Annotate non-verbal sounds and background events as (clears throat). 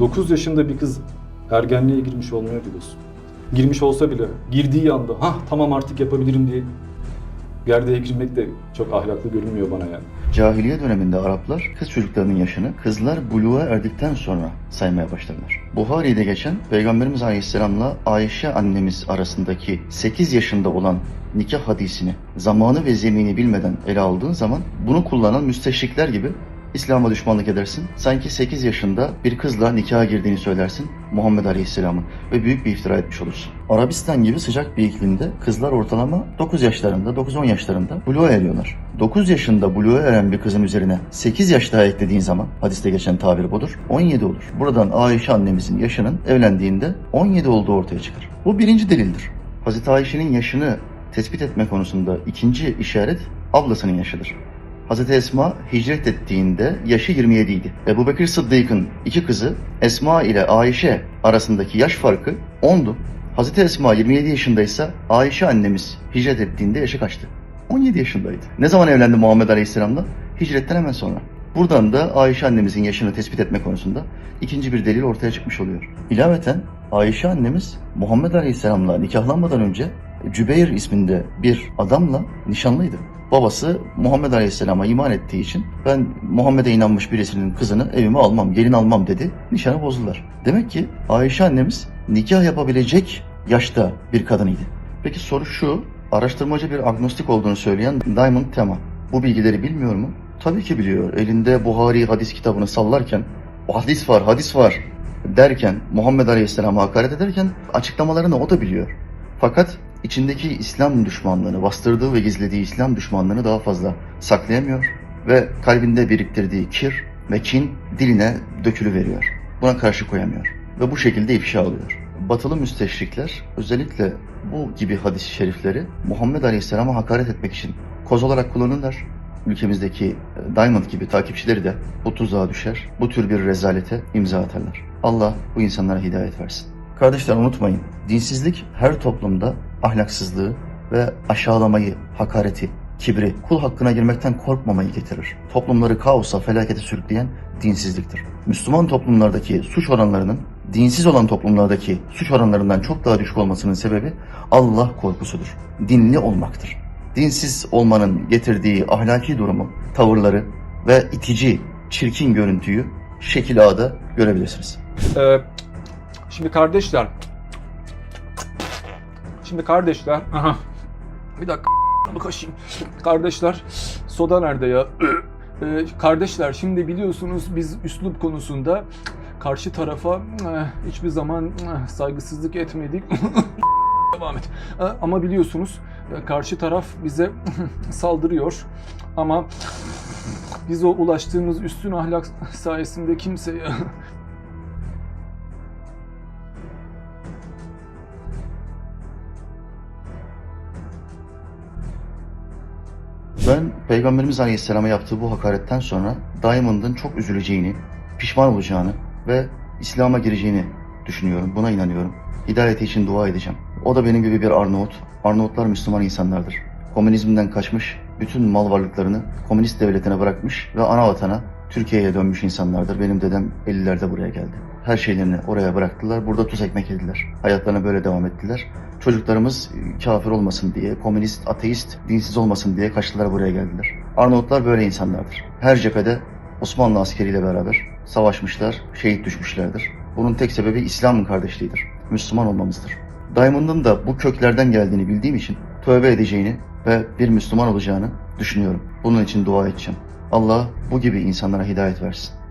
9 yaşında bir kız ergenliğe girmiş olmuyor biliyorsun. Girmiş olsa bile girdiği anda ha tamam artık yapabilirim diye gerdeğe girmek de çok ahlaklı görünmüyor bana yani. Cahiliye döneminde Araplar kız çocuklarının yaşını kızlar buluğa erdikten sonra saymaya başlarlar. Buhari'de geçen Peygamberimiz Aleyhisselam'la Ayşe annemiz arasındaki 8 yaşında olan nikah hadisini zamanı ve zemini bilmeden ele aldığın zaman bunu kullanan müsteşrikler gibi İslam'a düşmanlık edersin. Sanki 8 yaşında bir kızla nikaha girdiğini söylersin Muhammed Aleyhisselam'ın ve büyük bir iftira etmiş olursun. Arabistan gibi sıcak bir iklimde kızlar ortalama 9 yaşlarında, 9-10 yaşlarında buluğa eriyorlar. 9 yaşında buluğa eren bir kızın üzerine 8 yaş daha eklediğin zaman hadiste geçen tabir budur. 17 olur. Buradan Ayşe annemizin yaşının evlendiğinde 17 olduğu ortaya çıkar. Bu birinci delildir. Hazreti Ayşe'nin yaşını tespit etme konusunda ikinci işaret ablasının yaşıdır. Hazreti Esma hicret ettiğinde yaşı 27 idi. Ebu Bekir Sıddık'ın iki kızı Esma ile Ayşe arasındaki yaş farkı 10'du. Hazreti Esma 27 yaşındaysa Ayşe annemiz hicret ettiğinde yaşı kaçtı? 17 yaşındaydı. Ne zaman evlendi Muhammed Aleyhisselam'la? Hicretten hemen sonra. Buradan da Ayşe annemizin yaşını tespit etme konusunda ikinci bir delil ortaya çıkmış oluyor. İlaveten Ayşe annemiz Muhammed Aleyhisselam'la nikahlanmadan önce Cübeyr isminde bir adamla nişanlıydı. Babası Muhammed Aleyhisselam'a iman ettiği için ben Muhammed'e inanmış birisinin kızını evime almam, gelin almam dedi. Nişanı bozdular. Demek ki Ayşe annemiz nikah yapabilecek yaşta bir kadınıydı. Peki soru şu, araştırmacı bir agnostik olduğunu söyleyen Diamond Tema. Bu bilgileri bilmiyor mu? Tabii ki biliyor. Elinde Buhari hadis kitabını sallarken, hadis var, hadis var derken, Muhammed Aleyhisselam'a hakaret ederken açıklamalarını o da biliyor. Fakat içindeki İslam düşmanlığını, bastırdığı ve gizlediği İslam düşmanlığını daha fazla saklayamıyor ve kalbinde biriktirdiği kir ve kin diline dökülü veriyor. Buna karşı koyamıyor ve bu şekilde ifşa oluyor. Batılı müsteşrikler özellikle bu gibi hadis-i şerifleri Muhammed Aleyhisselam'a hakaret etmek için koz olarak kullanırlar. Ülkemizdeki e, Diamond gibi takipçileri de bu tuzağa düşer, bu tür bir rezalete imza atarlar. Allah bu insanlara hidayet versin. Kardeşler unutmayın, dinsizlik her toplumda ahlaksızlığı ve aşağılamayı, hakareti, kibri, kul hakkına girmekten korkmamayı getirir. Toplumları kaosa, felakete sürükleyen dinsizliktir. Müslüman toplumlardaki suç oranlarının dinsiz olan toplumlardaki suç oranlarından çok daha düşük olmasının sebebi Allah korkusudur. Dinli olmaktır. Dinsiz olmanın getirdiği ahlaki durumu, tavırları ve itici, çirkin görüntüyü şekil A'da görebilirsiniz. Ee, şimdi kardeşler. Şimdi kardeşler. Aha. Bir dakika. Bir (laughs) kaşıyım. Kardeşler. Soda nerede ya? (clears throat) Ee, kardeşler şimdi biliyorsunuz biz üslup konusunda karşı tarafa eh, hiçbir zaman eh, saygısızlık etmedik. (laughs) Devam et. Eh, Ama biliyorsunuz karşı taraf bize (laughs) saldırıyor. Ama biz o ulaştığımız üstün ahlak sayesinde kimseye Ben Peygamberimiz Aleyhisselam'a yaptığı bu hakaretten sonra Diamond'ın çok üzüleceğini, pişman olacağını ve İslam'a gireceğini düşünüyorum. Buna inanıyorum. Hidayeti için dua edeceğim. O da benim gibi bir Arnavut. Arnavutlar Müslüman insanlardır. Komünizmden kaçmış, bütün mal varlıklarını komünist devletine bırakmış ve ana vatana Türkiye'ye dönmüş insanlardır. Benim dedem 50'lerde buraya geldi. Her şeylerini oraya bıraktılar. Burada tuz ekmek yediler. Hayatlarına böyle devam ettiler. Çocuklarımız e, kafir olmasın diye, komünist, ateist, dinsiz olmasın diye kaçtılar buraya geldiler. Arnavutlar böyle insanlardır. Her cephede Osmanlı askeriyle beraber savaşmışlar, şehit düşmüşlerdir. Bunun tek sebebi İslam'ın kardeşliğidir. Müslüman olmamızdır. Diamond'ın da bu köklerden geldiğini bildiğim için tövbe edeceğini ve bir Müslüman olacağını düşünüyorum. Bunun için dua edeceğim. Allah bu gibi insanlara hidayet versin.